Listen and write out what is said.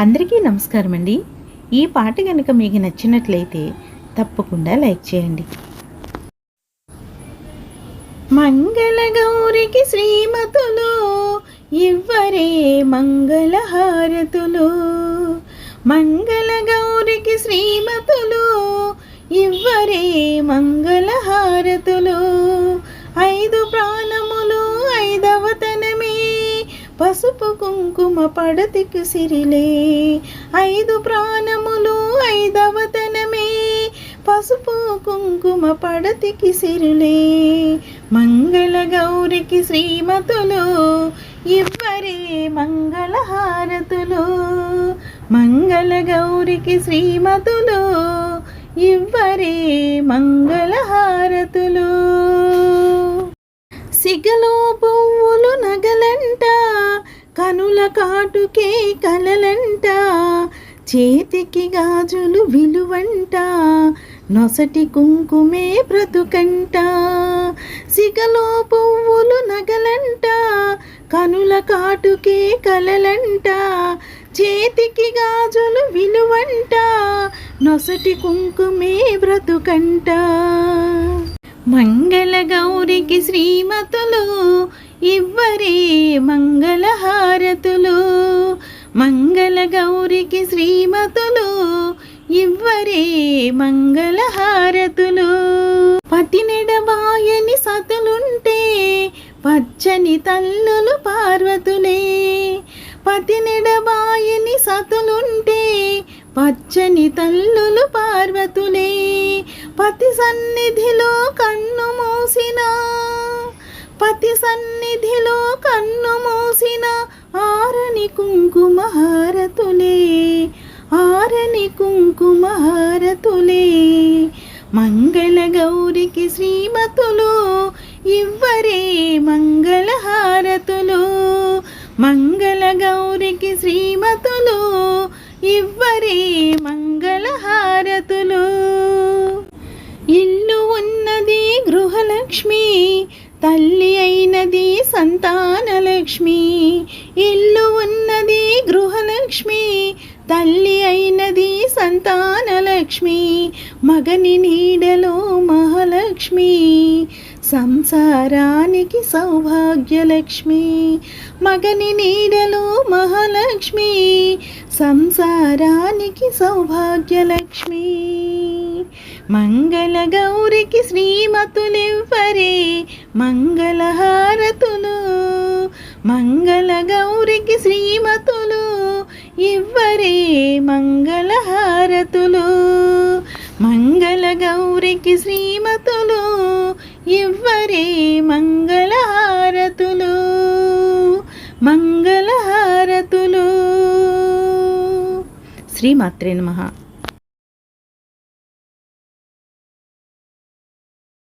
అందరికీ నమస్కారం అండి ఈ పాట కనుక మీకు నచ్చినట్లయితే తప్పకుండా లైక్ చేయండి. మంగళ గౌరికి శ్రీమతులు ఇవ్వరే మంగళహారతులు. మంగళ గౌరికి శ్రీమతులు ఇవ్వరే మంగళహారతులు. పసుపు కుంకుమ పడతికి సిరిలే. ఐదు ప్రాణములు ఐదవతనమే పసుపు కుంకుమ పడతికి సిరులే. మంగళ గౌరికి శ్రీమతులు ఇవ్వరే మంగళహారతులు. మంగళ గౌరికి శ్రీమతులు ఇవ్వరే మంగళహారతులు. కనుల కాటుకే కలలంట చేతికి గాజులు విలువంట నొసటి కుంకుమే బ్రతుకంట. సిగలో పువ్వులు నగలంట కనుల కాటుకే కలలంట చేతికి గాజులు విలువంట నొసటి కుంకుమే బ్రతుకంట. మంగళ గౌరికి శ్రీమతులు ఇవ్వరే మంగళహారతులు. మంగళ గౌరికి శ్రీమతులు ఇవ్వరే మంగళహారతులు. పతినెడబాయని సతులుంటే పచ్చని తల్లులు పార్వతులే. పతినెడబాయని సతులుంటే పచ్చని తల్లులు పార్వతులే. పతి సన్నిధిలో కన్ను మూసిన పతి సన్నిధిలో కన్ను మూసిన ఆరని కుంకుమహారతులే ఆరని కుంకుమహారతులే. మంగళ గౌరికి శ్రీమతులు ఇవ్వరే మంగళహారతులు. మంగళ గౌరికి శ్రీమతులు ఇవ్వరే మంగళహారతులు. ఇల్లు ఉన్నది గృహలక్ష్మి తల్లి అయినది సంతానలక్ష్మి. ఇల్లు ఉన్నది గృహలక్ష్మి తల్లి అయినది సంతానలక్ష్మి మగని నీడలో మహాలక్ష్మి సంసారానికి సౌభాగ్యలక్ష్మి మగని నీడలో మహాలక్ష్మి సంసారానికి సౌభాగ్యలక్ష్మి. మంగళ గౌరికి శ్రీమతులెవ్వరే మంగళహారతులు మంగళ గౌరికి శ్రీమతులు ఇవ్వరే మంగళహారతులు. మంగళ గౌరికి శ్రీమతులు ఇవ్వరే మంగళహారతులు. మంగళహారతులు. శ్రీమాత్రే నమ.